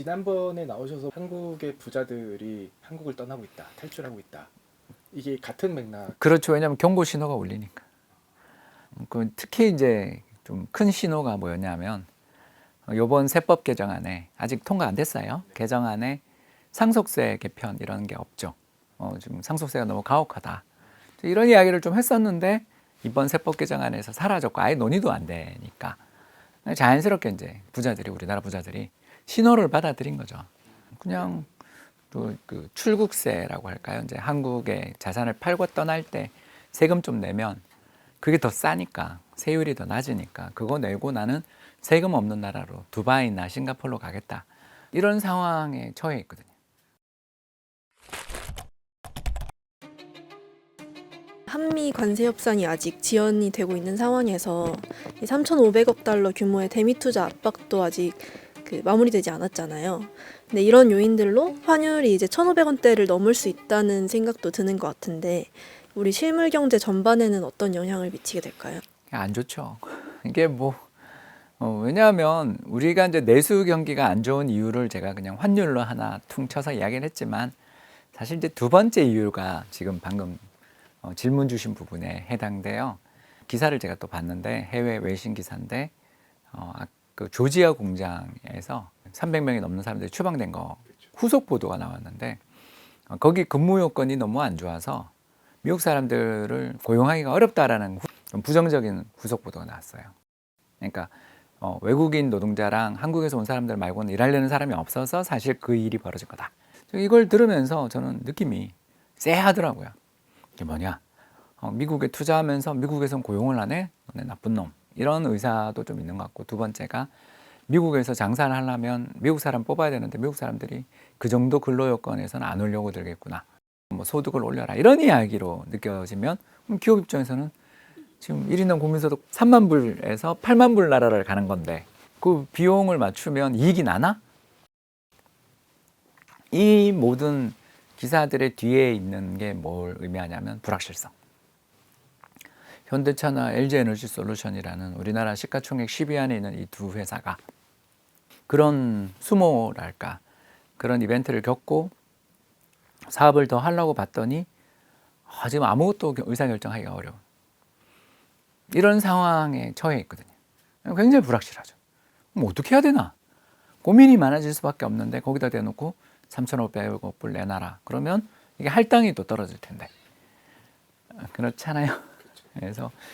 지난번에 나오셔서 한국의 부자들이 한국을 떠나고 있다, 탈출하고 있다. 이게 같은 맥락. 그렇죠. 왜냐하면 경고 신호가 울리니까. 그 특히 이제 좀 큰 신호가 뭐였냐면 이번 세법 개정안에 아직 통과 안 됐어요. 개정안에 상속세 개편 이런 게 없죠. 어, 지금 상속세가 너무 가혹하다. 이런 이야기를 좀 했었는데 이번 세법 개정안에서 사라졌고 아예 논의도 안 되니까 자연스럽게 이제 부자들이 우리나라 부자들이 신호를 받아들인 거죠. 그냥 또그 출국세라고 할까요? 이제 한국의 자산을 팔고 떠날 때 세금 좀 내면 그게 더 싸니까 세율이 더 낮으니까 그거 내고 나는 세금 없는 나라로 두바이나 싱가포르로 가겠다 이런 상황에 처해 있거든요. 한미 관세 협상이 아직 지연이 되고 있는 상황에서 이 3,500억 달러 규모의 대미 투자 압박도 아직 그 마무리되지 않았잖아요. 근데 이런 요인들로 환율이 이제 1,500원대를 넘을 수 있다는 생각도 드는 것 같은데 우리 실물 경제 전반에는 어떤 영향을 미치게 될까요? 안 좋죠. 이게 뭐 어, 왜냐하면 우리가 이제 내수 경기가 안 좋은 이유를 제가 그냥 환율로 하나 퉁쳐서 이야기를 했지만 사실 이제 두 번째 이유가 지금 방금 어, 질문 주신 부분에 해당돼요. 기사를 제가 또 봤는데 해외 외신 기사인데 어, 아, 그 조지아 공장에서 300명이 넘는 사람들이 추방된 거 후속 보도가 나왔는데 어, 거기 근무 요건이 너무 안 좋아서 미국 사람들을 고용하기가 어렵다라는 후- 좀 부정적인 후속 보도가 나왔어요. 그러니까 어, 외국인 노동자랑 한국에서 온 사람들 말고는 일하려는 사람이 없어서 사실 그 일이 벌어진 거다. 이걸 들으면서 저는 느낌이 쎄하더라고요. 이게 뭐냐? 어, 미국에 투자하면서 미국에선 고용을 하네? 나쁜 놈. 이런 의사도 좀 있는 것 같고 두 번째가 미국에서 장사를 하려면 미국 사람 뽑아야 되는데 미국 사람들이 그 정도 근로 여건에서는 안 오려고 들겠구나. 뭐 소득을 올려라 이런 이야기로 느껴지면 그럼 기업 입장에서는 지금 1인당 국민소득 3만 불에서 8만 불 나라를 가는 건데 그 비용을 맞추면 이익이 나나? 이 모든 기사들의 뒤에 있는 게 뭘 의미하냐면 불확실성. 현대차나 LG에너지 솔루션이라는 우리나라 시가총액 10위 안에 있는 이 두 회사가 그런 수모랄까 그런 이벤트를 겪고 사업을 더 하려고 봤더니 아, 지금 아무것도 의사결정하기가 어려워. 이런 상황에 처해 있거든요. 굉장히 불확실하죠. 그럼 어떻게 해야 되나? 고민이 많아질 수밖에 없는데 거기다 대놓고 3,500억 불 내놔라. 그러면 이게 할당이 또 떨어질 텐데. 그렇잖아요. 그래서